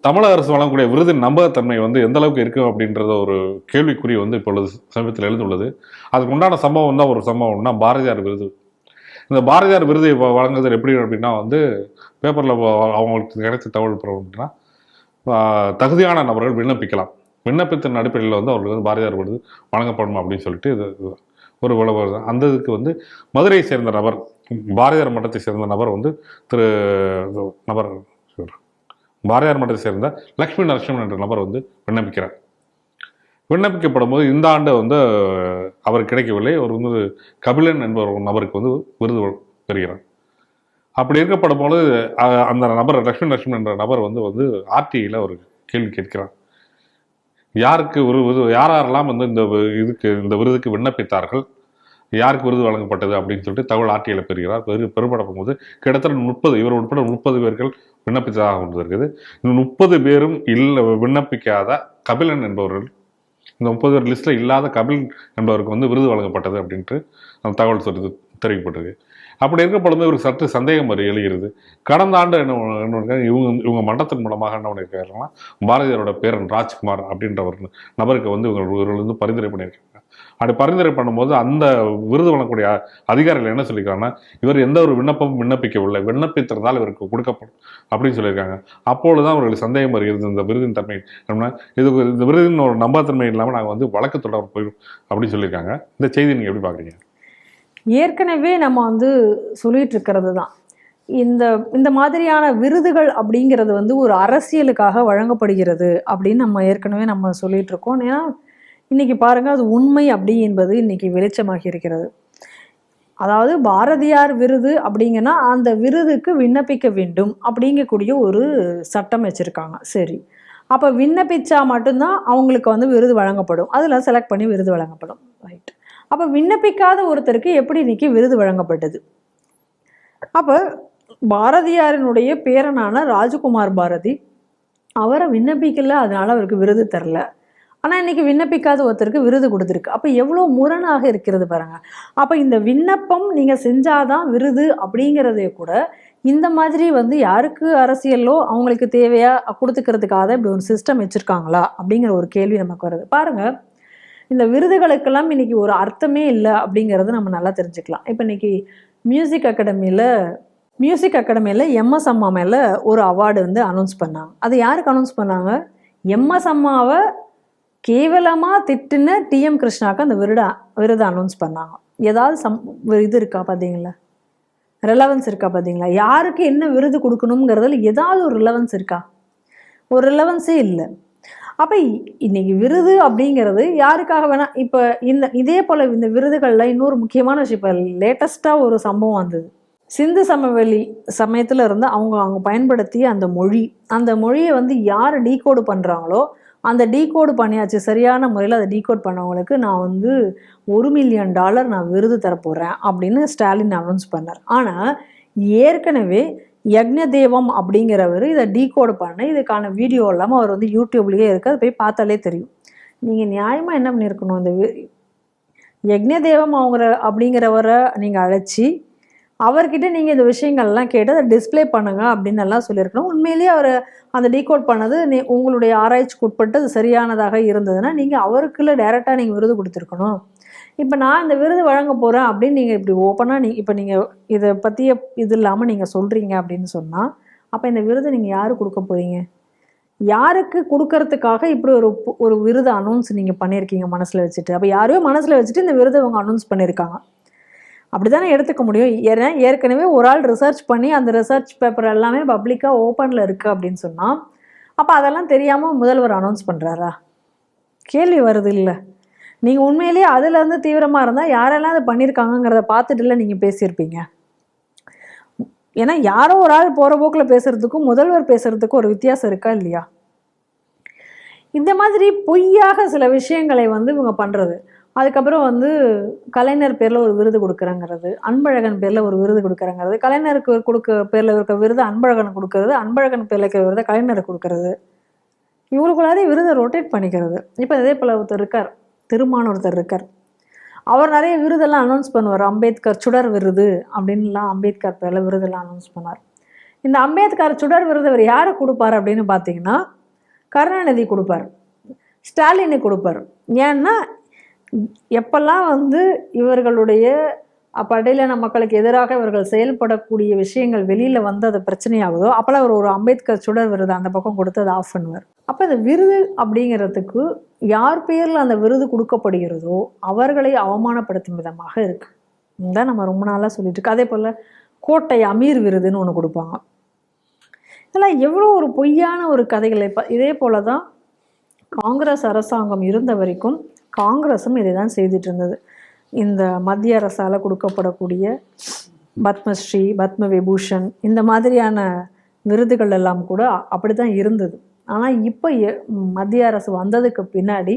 தமிழக அரசு வழங்கக்கூடிய விருதின் நம்பகத்தன்மை வந்து எந்த அளவுக்கு இருக்கும் அப்படின்றத ஒரு கேள்விக்குறி வந்து இப்பொழுது சமீபத்தில் எழுந்துள்ளது. அதுக்கு உண்டான சம்பவம் தான் ஒரு சம்பவம்னா பாரதியார் விருது. இந்த பாரதியார் விருதை வ- வழங்குறது எப்படி அப்படின்னா வந்து பேப்பரில் அவங்களுக்கு கிடைச்ச தகவல் பிரகாரம் அப்படின்னா தகுதியான நபர்கள் விண்ணப்பிக்கலாம். விண்ணப்பத்தின் அடிப்படையில் வந்து அவர்களுக்கு வந்து பாரதியார் விருது வழங்கப்படும் அப்படின்னு சொல்லிட்டு இது ஒரு விளம்பரம் தான். அந்த இதுக்கு வந்து மதுரையை சேர்ந்த நபர் பாரதியார் மட்டத்தை சேர்ந்த நபர் வந்து திரு நபர் பாரதியார் மட்டத்தை சேர்ந்த லக்ஷ்மி நரசிம்மன் என்ற நபர் வந்து விண்ணப்பிக்கிறார். விண்ணப்பிக்கப்படும் போது இந்த ஆண்டு வந்து அவர் கிடைக்கவில்லை. அவர் வந்து கபிலன் என்பவர் ஒரு நபருக்கு வந்து விருது பெறுகிறார். அப்படி இருக்கப்படும் பொழுது அந்த நபர் லக்ஷ்மி நரசிம்மன் என்ற நபர் வந்து வந்து ஆர்டிஐயில் ஒரு கேள்வி கேட்கிறார். யாருக்கு ஒரு விருது யார் யாரெல்லாம் வந்து இந்த இதுக்கு இந்த விருதுக்கு விண்ணப்பித்தார்கள்? யாருக்கு விருது வழங்கப்பட்டது? அப்படின்னு சொல்லிட்டு தகவல் ஆர்டிஐயில் பெறுகிறார். பெரு பெருமடப்பும் போது கிட்டத்தட்ட முப்பது இவர் உட்பட முப்பது பேர்கள் விண்ணப்பித்ததாக கொண்டிருக்குது இருக்குது. இந்த முப்பது பேரும் இல்லை விண்ணப்பிக்காத கபிலன் என்பவர்கள் இந்த முப்பது பேர் லிஸ்ட்டில் இல்லாத கபில் என்பவருக்கு வந்து விருது வழங்கப்பட்டது அப்படின்ட்டு அந்த தகவல் சொல்லி தெரிவிக்கப்பட்டிருக்கு. அப்படி இருக்கப்படும் இவருக்கு சற்று சந்தேகம் வரி எழுகிறது. கடந்த ஆண்டு என்ன என்ன இவங்க இவங்க மன்றத்தின் மூலமாக என்ன பண்ணியிருக்காருன்னா பாரதியாரோட பேரன் ராஜ்குமார் அப்படின்ற ஒரு நபருக்கு வந்து இவங்க இவர்கள் வந்து பரிந்துரை பண்ணியிருக்காங்க. அப்படி பரிந்துரை பண்ணும்போது அந்த விருது வழங்கக்கூடிய அதிகாரிகள் என்ன சொல்லியிருக்காங்கன்னா இவர் எந்த ஒரு விண்ணப்பமும் விண்ணப்பிக்கவில்லை. விண்ணப்பித்திருந்தால் இவருக்கு கொடுக்கப்படும் அப்படின்னு சொல்லியிருக்காங்க. அப்பொழுதுதான் அவர்களுக்கு சந்தேகம் வருகிறது. இந்த விருதின் தன்மை என்னன்னா இது இந்த விருதின் ஒரு நம்பகத்தன்மை இல்லாமல் நாங்கள் வந்து வழக்கு தொடர் போயிடும் அப்படின்னு சொல்லியிருக்காங்க. இந்த செய்தி நீங்கள் எப்படி பார்க்குறீங்க? ஏற்கனவே நம்ம வந்து சொல்லிட்டு இருக்கிறது தான் இந்த இந்த மாதிரியான விருதுகள் அப்படிங்கிறது வந்து ஒரு அரசியலுக்காக வழங்கப்படுகிறது அப்படின்னு நம்ம ஏற்கனவே நம்ம சொல்லிட்டு இருக்கோம். ஏன்னா இன்றைக்கி பாருங்கள் அது உண்மை அப்படி என்பது இன்றைக்கி வெளிச்சமாகி இருக்கிறது. அதாவது பாரதியார் விருது அப்படிங்கன்னா அந்த விருதுக்கு விண்ணப்பிக்க வேண்டும் அப்படிங்கக்கூடிய ஒரு சட்டம் வச்சுருக்காங்க. சரி. அப்போ விண்ணப்பிச்சா மட்டும்தான் அவங்களுக்கு வந்து விருது வழங்கப்படும். அதில் செலக்ட் பண்ணி விருது வழங்கப்படும். ரைட் அப்போ விண்ணப்பிக்காத ஒருத்தருக்கு எப்படி இன்றைக்கி விருது வழங்கப்பட்டது? அப்போ பாரதியாரினுடைய பேரனான ராஜகுமார் பாரதி அவரை விண்ணப்பிக்கல அதனால் அவருக்கு விருது தரல. ஆனால் இன்றைக்கி விண்ணப்பிக்காத ஒருத்தருக்கு விருது கொடுத்துருக்கு. அப்போ எவ்வளோ முரணாக இருக்கிறது பாருங்க. அப்போ இந்த விண்ணப்பம் நீங்கள் செஞ்சாதான் விருது அப்படிங்கிறதே கூட இந்த மாதிரி வந்து யாருக்கு அரசியலோ அவங்களுக்கு தேவையாக கொடுத்துக்கிறதுக்காக இப்படி ஒரு சிஸ்டம் வச்சுருக்காங்களா அப்படிங்கிற ஒரு கேள்வி நமக்கு வருது. பாருங்கள் இந்த விருதுகளுக்கெல்லாம் இன்னைக்கு ஒரு அர்த்தமே இல்லை அப்படிங்கிறது நம்ம நல்லா தெரிஞ்சுக்கலாம். இப்போ இன்னைக்கு மியூசிக் அகாடமியில் மியூசிக் அகாடமியில் எம்எஸ் அம்மா மேலே ஒரு அவார்டு வந்து அனௌன்ஸ் பண்ணாங்க. அது யாருக்கு அனௌன்ஸ் பண்ணாங்க? எம்எஸ் அம்மாவை கேவலமாக திட்டுன டிஎம் கிருஷ்ணாக்கு அந்த விருடா விருதை அனௌன்ஸ் பண்ணாங்க. ஏதாவது சம் இது இருக்கா பார்த்தீங்களா ரிலவன்ஸ் இருக்கா பார்த்தீங்களா யாருக்கு என்ன விருது கொடுக்கணுங்கிறதுல ஏதாவது ஒரு ரிலவன்ஸ் இருக்கா? ஒரு ரிலவன்ஸே இல்லை. அப்போ இன்னைக்கு விருது அப்படிங்கிறது யாருக்காக வேணா இப்போ இந்த இதே போல் இந்த விருதுகளில் இன்னொரு முக்கியமான விஷயம் இப்போ லேட்டஸ்ட்டாக ஒரு சம்பவம் வந்தது. சிந்து சமவெளி சமயத்தில் இருந்து அவங்க அவங்க பயன்படுத்திய அந்த மொழி அந்த மொழியை வந்து யார் டீகோடு பண்ணுறாங்களோ அந்த டீகோடு பண்ணியாச்சு. சரியான முறையில் அதை டீகோட் பண்ணவங்களுக்கு நான் வந்து ஒரு மில்லியன் டாலர் நான் விருது தரப்போகிறேன் அப்படின்னு ஸ்டாலின் அனௌன்ஸ் பண்ணார். ஆனால் ஏற்கனவே யக்ஞதேவம் அப்படிங்கிறவர் இதை டீகோடு பண்ண இதுக்கான வீடியோ இல்லாமல் அவர் வந்து யூடியூப்லேயே இருக்குது அதை போய் பார்த்தாலே தெரியும். நீங்கள் நியாயமாக என்ன பண்ணியிருக்கணும்? இந்த வி- யக்ஞதேவம் அவங்கிற அப்படிங்கிறவரை நீங்கள் அழைச்சி அவர்கிட்ட நீங்கள் இந்த விஷயங்கள்லாம் கேட்டு அதை டிஸ்ப்ளே பண்ணுங்க அப்படின்னு எல்லாம் சொல்லியிருக்கணும். உண்மையிலேயே அவர் அந்த டீகோட் பண்ணது நீ உங்களுடைய ஆராய்ச்சிக்கு உட்பட்டு அது சரியானதாக இருந்ததுன்னா நீங்கள் அவருக்குள்ள டைரெக்டாக நீங்கள் விருது கொடுத்துருக்கணும். இப்போ நான் இந்த விருது வழங்க போகிறேன் அப்படின்னு நீங்கள் இப்படி ஓப்பனாக நீ இப்போ நீங்கள் இதை பற்றிய இது இல்லாமல் நீங்கள் சொல்கிறீங்க அப்படின்னு சொன்னால் அப்போ இந்த விருதை நீங்கள் யார் கொடுக்க போகிறீங்க யாருக்கு கொடுக்கறதுக்காக இப்படி ஒரு ஒரு விருது அனௌன்ஸ் நீங்கள் பண்ணியிருக்கீங்க மனசில் வச்சுட்டு? அப்போ யாரையோ மனசில் வச்சுட்டு இந்த விருது அவங்க அனௌன்ஸ் பண்ணியிருக்காங்க. அப்படி தானே எடுத்துக்க முடியும்? ஏன்னா ஏற்கனவே ஒரு ஆள் ரிசர்ச் பண்ணி அந்த ரிசர்ச் பேப்பர் எல்லாமே பப்ளிக்காக ஓப்பனில் இருக்குது அப்படின்னு சொன்னால் அப்போ அதெல்லாம் தெரியாமல் முதல்வர் அனௌன்ஸ் பண்ணுறாரா கேள்வி வருது இல்லை. நீங்கள் உண்மையிலேயே அதுலேருந்து தீவிரமாக இருந்தால் யாரெல்லாம் அதை பண்ணியிருக்காங்கங்கிறத பார்த்துட்டு இல்லை நீங்கள் பேசியிருப்பீங்க. ஏன்னா யாரோ ஒரு ஆள் போகிற போக்கில் பேசுகிறதுக்கும் முதல்வர் பேசுகிறதுக்கும் ஒரு வித்தியாசம் இருக்கா இல்லையா? இந்த மாதிரி பொய்யாக சில விஷயங்களை வந்து இவங்க பண்ணுறது அதுக்கப்புறம் வந்து கலைஞர் பேரில் ஒரு விருது கொடுக்குறங்கிறது அன்பழகன் பேரில் ஒரு விருது கொடுக்குறங்கிறது கலைஞருக்கு கொடுக்க பேரில் இருக்க விருது அன்பழகன் கொடுக்கறது அன்பழகன் பேரில் இருக்கிற விருதை கலைஞருக்கு கொடுக்கறது. இவங்களுக்குள்ளாரே விருதை ரொட்டேட் பண்ணிக்கிறது. இப்போ இதே போல் ஒருத்தர் இருக்கார் திருமான ஒருத்தர் இருக்கார். அவர் நிறைய விருதெல்லாம் அனௌன்ஸ் பண்ணுவார். அம்பேத்கர் சுடர் விருது அப்படின்லாம் அம்பேத்கர் பேரில் விருதெல்லாம் அனௌன்ஸ் பண்ணார் இந்த அம்பேத்கர் சுடர் விருது அவர் யாரை கொடுப்பார் அப்படின்னு பார்த்தீங்கன்னா கருணாநிதி கொடுப்பார். ஸ்டாலினை கொடுப்பார். ஏன்னா எப்பெல்லாம் வந்து இவர்களுடைய படையிலான மக்களுக்கு எதிராக இவர்கள் செயல்படக்கூடிய விஷயங்கள் வெளியில் வந்து அது பிரச்சனையாகுதோ அப்போல்லாம் அவர் ஒரு அம்பேத்கர் சுடர் விருது அந்த பக்கம் கொடுத்து அதை ஆஃப் பண்ணுவார். அப்போ இந்த விருது அப்படிங்கிறதுக்கு யார் பேரில் அந்த விருது கொடுக்கப்படுகிறதோ அவர்களை அவமானப்படுத்தும் விதமாக இருக்குது தான் நம்ம ரொம்ப நாளாக சொல்லிட்டு இருக்கு அதே போல் கோட்டை அமீர் விருதுன்னு ஒன்று கொடுப்பாங்க. இதெல்லாம் எவ்வளோ ஒரு பொய்யான ஒரு கதைகளை. இப்போ இதே போல தான் காங்கிரஸ் அரசாங்கம் இருந்த வரைக்கும் காங்கிரஸும் இதை தான் செய்துட்டு இருந்தது இந்த மத்திய அரசால் கொடுக்கப்படக்கூடிய பத்மஸ்ரீ பத்ம விபூஷன் இந்த மாதிரியான விருதுகள் எல்லாம் கூட அப்படி தான் இருந்தது. ஆனால் இப்போ எ- மத்திய அரசு வந்ததுக்கு பின்னாடி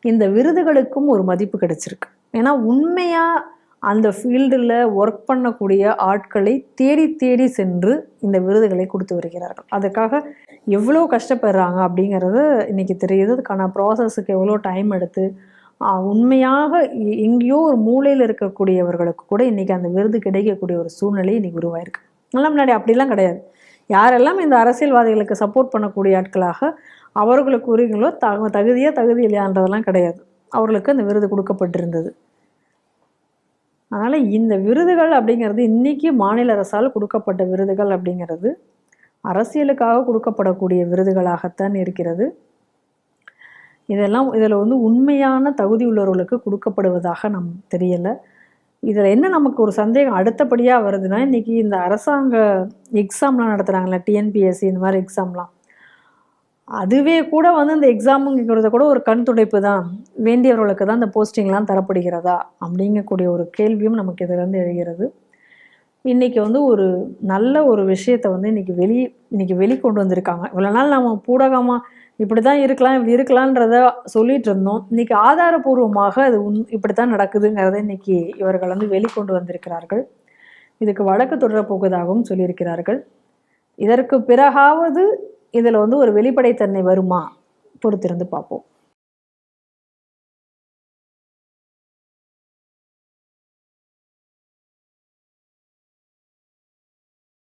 இந்த விருதுகளுக்கும் ஒரு மதிப்பு கிடைச்சிருக்கு. ஏன்னா உண்மையாக அந்த ஃபீல்டில் ஒர்க் பண்ணக்கூடிய ஆட்களை தேடி தேடி சென்று இந்த விருதுகளை கொடுத்து வருகிறார்கள். அதுக்காக எவ்வளோ கஷ்டப்படுறாங்க அப்படிங்கிறது இன்றைக்கி தெரியுது. அதுக்கான ப்ராசஸுக்கு எவ்வளோ டைம் எடுத்து உண்மையாக எங்கேயோ ஒரு மூலையில் இருக்கக்கூடியவர்களுக்கு கூட இன்றைக்கி அந்த விருது கிடைக்கக்கூடிய ஒரு சூழ்நிலை இன்றைக்கி உருவாயிருக்கு. நல்லா முன்னாடி அப்படிலாம் கிடையாது. யாரெல்லாம் இந்த அரசியல்வாதிகளுக்கு சப்போர்ட் பண்ணக்கூடிய ஆட்களாக அவர்களுக்கு உரிகளோ தக தகுதியா தகுதி இல்லையான்றதெல்லாம் கிடையாது. அவர்களுக்கு அந்த விருது கொடுக்கப்பட்டிருந்தது. அதனால் இந்த விருதுகள் அப்படிங்கிறது இன்றைக்கி மாநில அரசால் கொடுக்கப்பட்ட விருதுகள் அப்படிங்கிறது அரசியலுக்காக கொடுக்கப்படக்கூடிய விருதுகளாகத்தான் இருக்கிறது. இதெல்லாம் இதில் வந்து உண்மையான தகுதி உள்ளவர்களுக்கு கொடுக்கப்படுவதாக நம் தெரியலை. இதில் என்ன நமக்கு ஒரு சந்தேகம்? அடுத்தபடியாக வருதுன்னா இன்றைக்கி இந்த அரசாங்க எக்ஸாம்லாம் நடத்துகிறாங்களே டிஎன்பிஎஸ்சி இந்த மாதிரி எக்ஸாம்லாம் அதுவே கூட வந்து இந்த எக்ஸாமுங்கிறத கூட ஒரு கண் துடைப்பு தான். வேண்டியவர்களுக்கு தான் இந்த போஸ்டிங்லாம் தரப்படுகிறதா? அப்படிங்கக்கூடிய ஒரு கேள்வியும் நமக்கு இதிலேருந்து எழுகிறது. இன்றைக்கி வந்து ஒரு நல்ல ஒரு விஷயத்தை வந்து இன்றைக்கி வெளி இன்றைக்கி வெளிக்கொண்டு வந்திருக்காங்க. இவ்வளோ நாள் நம்ம பூடகமாக இப்படி தான் இருக்கலாம் இப்படி இருக்கலான்றத சொல்லிட்டு இருந்தோம். இன்றைக்கி ஆதாரபூர்வமாக அது உண் இப்படி தான் நடக்குதுங்கிறத இன்னைக்கு இவர்கள் வந்து வெளிக்கொண்டு வந்திருக்கிறார்கள். இதுக்கு வழக்கு தொடரப்போவதாகவும் சொல்லியிருக்கிறார்கள். இதற்கு பிறகாவது இதில் வந்து ஒரு வெளிப்படைத்தன்மை வருமா? பொறுத்திருந்து பார்ப்போம்.